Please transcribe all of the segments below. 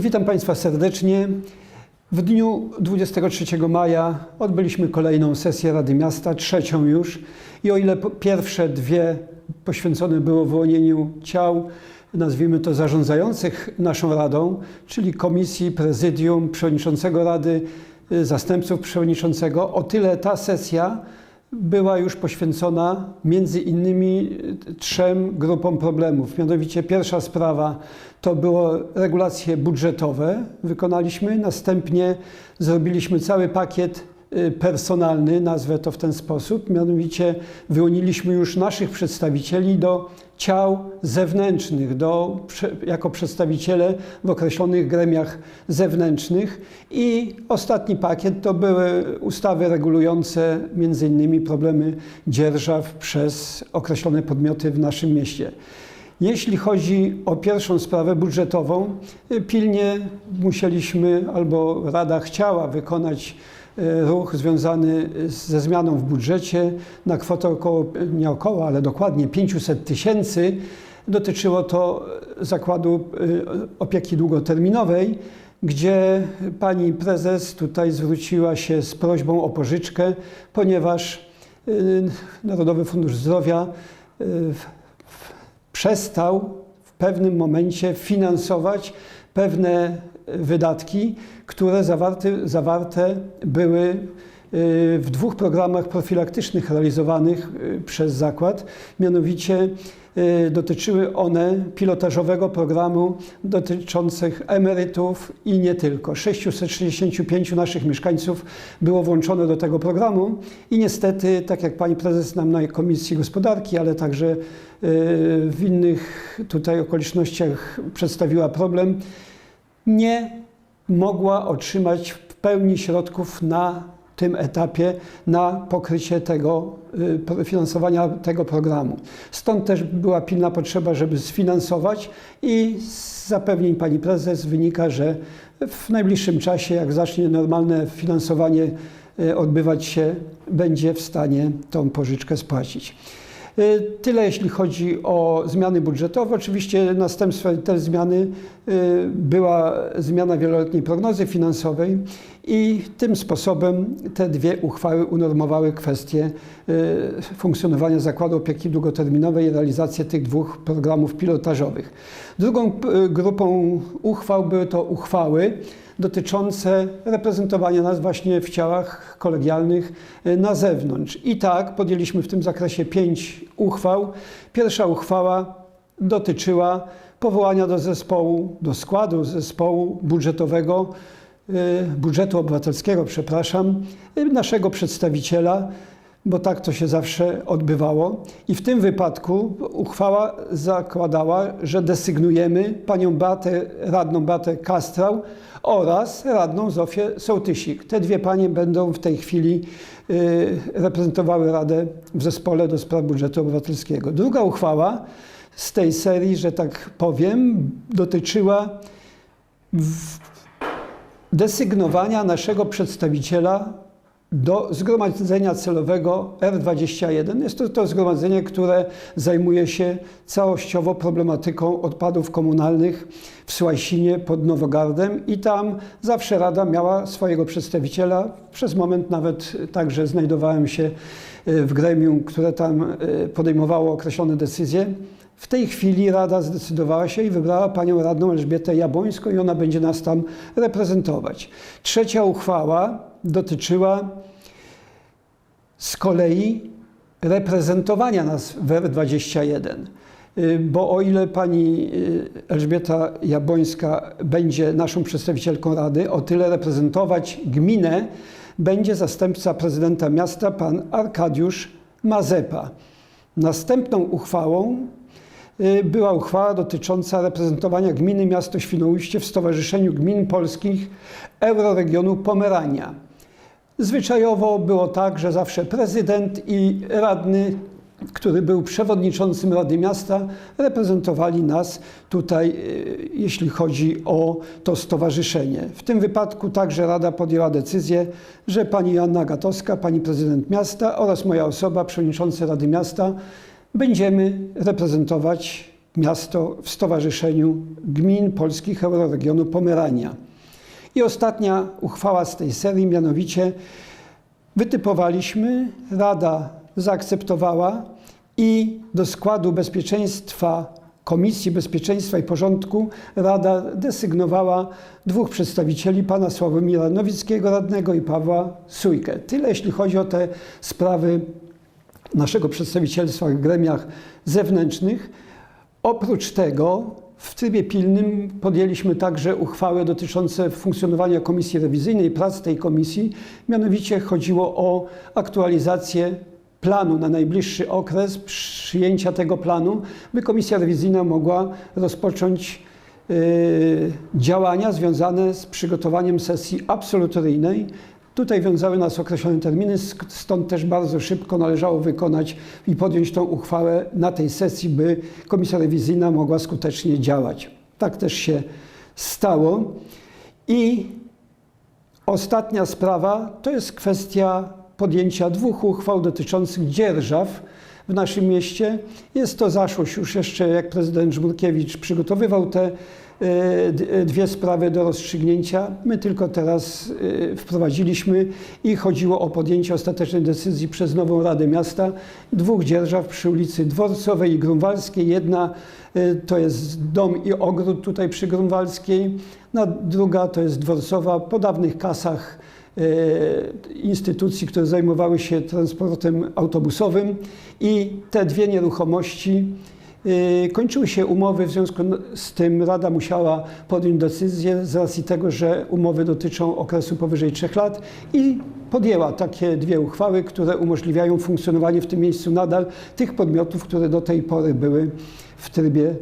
Witam Państwa serdecznie. W dniu 23 maja odbyliśmy kolejną sesję Rady Miasta, trzecią już. I o ile pierwsze dwie poświęcone było wyłonieniu ciał, nazwijmy to zarządzających naszą Radą, czyli komisji, prezydium, przewodniczącego Rady, y, zastępców przewodniczącego, o tyle ta sesja była już poświęcona między innymi y, trzem grupom problemów. Mianowicie pierwsza sprawa to było regulacje budżetowe, wykonaliśmy, następnie zrobiliśmy cały pakiet personalny, nazwę to w ten sposób, mianowicie wyłoniliśmy już naszych przedstawicieli do ciał zewnętrznych, do, jako przedstawiciele w określonych gremiach zewnętrznych i ostatni pakiet to były ustawy regulujące między innymi problemy dzierżaw przez określone podmioty w naszym mieście. Jeśli chodzi o pierwszą sprawę budżetową, y, pilnie musieliśmy, albo Rada chciała wykonać y, ruch związany z- ze zmianą w budżecie na kwotę około, nie około, ale dokładnie 500 tysięcy. Dotyczyło to Zakładu Opieki Długoterminowej, gdzie pani prezes tutaj zwróciła się z prośbą o pożyczkę, ponieważ Narodowy Fundusz Zdrowia przestał w pewnym momencie finansować pewne wydatki, które zawarte, zawarte były y, w dwóch programach profilaktycznych realizowanych y, przez zakład. Mianowicie y, dotyczyły one pilotażowego programu dotyczących emerytów i nie tylko. 665 naszych mieszkańców było włączone do tego programu i niestety, tak jak pani prezes nam na Komisji Gospodarki, ale także w innych tutaj okolicznościach przedstawiła problem, nie mogła otrzymać w pełni środków na tym etapie na pokrycie tego y, finansowania tego programu. Stąd też była pilna potrzeba, żeby sfinansować i z zapewnień pani prezes wynika, że w najbliższym czasie, jak zacznie normalne finansowanie y, odbywać się, będzie w stanie tą pożyczkę spłacić. Y, Tyle jeśli chodzi o zmiany budżetowe. Oczywiście następstwem tej zmiany y, była zmiana wieloletniej prognozy finansowej i tym sposobem te dwie uchwały unormowały kwestię y, funkcjonowania Zakładu Opieki Długoterminowej i realizację tych dwóch programów pilotażowych. Drugą y, grupą uchwał były to uchwały dotyczące reprezentowania nas właśnie w ciałach kolegialnych y, na zewnątrz. I tak podjęliśmy w tym zakresie pięć uchwał. Pierwsza uchwała dotyczyła powołania do zespołu, do składu zespołu budżetowego, budżetu obywatelskiego, przepraszam, y, naszego przedstawiciela, bo tak to się zawsze odbywało. I w tym wypadku uchwała zakładała, że desygnujemy panią Beatę, radną Beatę Kastrał oraz radną Zofię Sołtysik. Te dwie panie będą w tej chwili y, reprezentowały Radę w zespole do spraw budżetu obywatelskiego. Druga uchwała z tej serii, że tak powiem, dotyczyła w- desygnowania naszego przedstawiciela do Zgromadzenia Celowego R21. Jest to to zgromadzenie, które zajmuje się całościowo problematyką odpadów komunalnych w Słajsinie pod Nowogardem i tam zawsze Rada miała swojego przedstawiciela. Przez moment nawet także znajdowałem się y, w gremium, które tam y, podejmowało określone decyzje. W tej chwili Rada zdecydowała się i wybrała panią radną Elżbietę Jabłońską i ona będzie nas tam reprezentować. Trzecia uchwała dotyczyła z kolei reprezentowania nas w R21. Y, Bo o ile pani y, Elżbieta Jabłońska będzie naszą przedstawicielką Rady, o tyle reprezentować gminę będzie zastępca prezydenta miasta, pan Arkadiusz Mazepa. Następną uchwałą była uchwała dotycząca reprezentowania gminy miasto Świnoujście w Stowarzyszeniu Gmin Polskich Euroregionu Pomerania. Zwyczajowo było tak, że zawsze prezydent i radny, który był przewodniczącym Rady Miasta, reprezentowali nas tutaj, y, jeśli chodzi o to stowarzyszenie. W tym wypadku także Rada podjęła decyzję, że pani Joanna Gatowska, pani prezydent miasta oraz moja osoba, przewodniczący Rady Miasta, będziemy reprezentować miasto w Stowarzyszeniu Gmin Polskich Euroregionu Pomerania. I ostatnia uchwała z tej serii, mianowicie wytypowaliśmy, Rada zaakceptowała i do składu bezpieczeństwa, Komisji Bezpieczeństwa i Porządku Rada desygnowała dwóch przedstawicieli, pana Sławomira Nowickiego, radnego i Pawła Sujkę. Tyle jeśli chodzi o te sprawy naszego przedstawicielstwa w gremiach zewnętrznych. Oprócz tego w trybie pilnym podjęliśmy także uchwały dotyczące funkcjonowania komisji rewizyjnej, prac tej komisji. Mianowicie chodziło o aktualizację planu na najbliższy okres, przyjęcia tego planu, by komisja rewizyjna mogła rozpocząć y, działania związane z przygotowaniem sesji absolutoryjnej. Tutaj wiązały nas określone terminy, stąd też bardzo szybko należało wykonać i podjąć tą uchwałę na tej sesji, by komisja rewizyjna mogła skutecznie działać. Tak też się stało. I ostatnia sprawa to jest kwestia podjęcia dwóch uchwał dotyczących dzierżaw w naszym mieście. Jest to zaszłość już jeszcze, jak prezydent Żmurkiewicz przygotowywał te dwie sprawy do rozstrzygnięcia. My tylko teraz e, wprowadziliśmy i chodziło o podjęcie ostatecznej decyzji przez nową Radę Miasta dwóch dzierżaw przy ulicy Dworcowej i Grunwaldzkiej. Jedna e, to jest dom i ogród tutaj przy Grunwaldzkiej, na druga to jest Dworcowa po dawnych kasach e, instytucji, które zajmowały się transportem autobusowym i te dwie nieruchomości e, kończyły się umowy, w związku z tym Rada musiała podjąć decyzję z racji tego, że umowy dotyczą okresu powyżej trzech lat i podjęła takie dwie uchwały, które umożliwiają funkcjonowanie w tym miejscu nadal tych podmiotów, które do tej pory były w trybie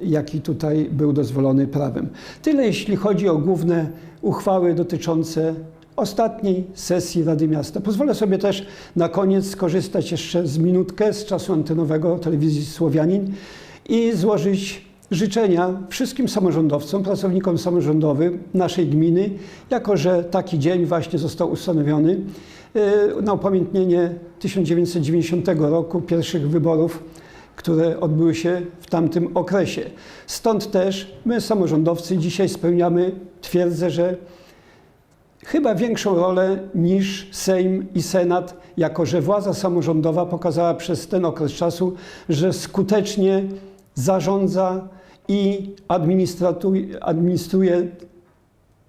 jaki tutaj był dozwolony prawem. Tyle jeśli chodzi o główne uchwały dotyczące ostatniej sesji Rady Miasta. Pozwolę sobie też na koniec skorzystać jeszcze z minutkę z czasu antenowego telewizji Słowianin i złożyć życzenia wszystkim samorządowcom, pracownikom samorządowym naszej gminy, jako że taki dzień właśnie został ustanowiony e, na upamiętnienie 1990 roku, pierwszych wyborów które odbyły się w tamtym okresie. Stąd też my, samorządowcy, dzisiaj spełniamy, twierdzę, że chyba większą rolę niż Sejm i Senat, jako że władza samorządowa pokazała przez ten okres czasu, że skutecznie zarządza i administruje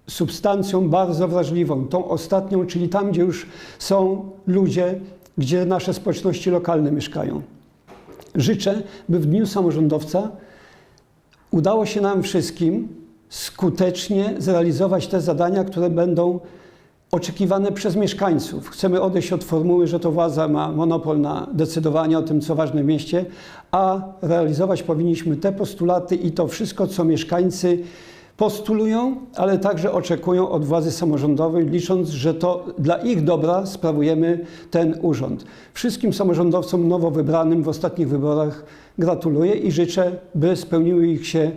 substancją bardzo wrażliwą, tą ostatnią, czyli tam, gdzie już są ludzie, gdzie nasze społeczności lokalne mieszkają. Życzę, by w Dniu Samorządowca udało się nam wszystkim skutecznie zrealizować te zadania, które będą oczekiwane przez mieszkańców. Chcemy odejść od formuły, że to władza ma monopol na decydowanie o tym, co ważne w mieście, a realizować powinniśmy te postulaty i to wszystko, co mieszkańcy postulują, ale także oczekują od władzy samorządowej, licząc, że to dla ich dobra sprawujemy ten urząd. Wszystkim samorządowcom nowo wybranym w ostatnich wyborach gratuluję i życzę, by spełniły ich się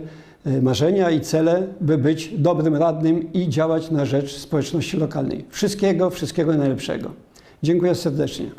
marzenia i cele, by być dobrym radnym i działać na rzecz społeczności lokalnej. Wszystkiego, wszystkiego najlepszego. Dziękuję serdecznie.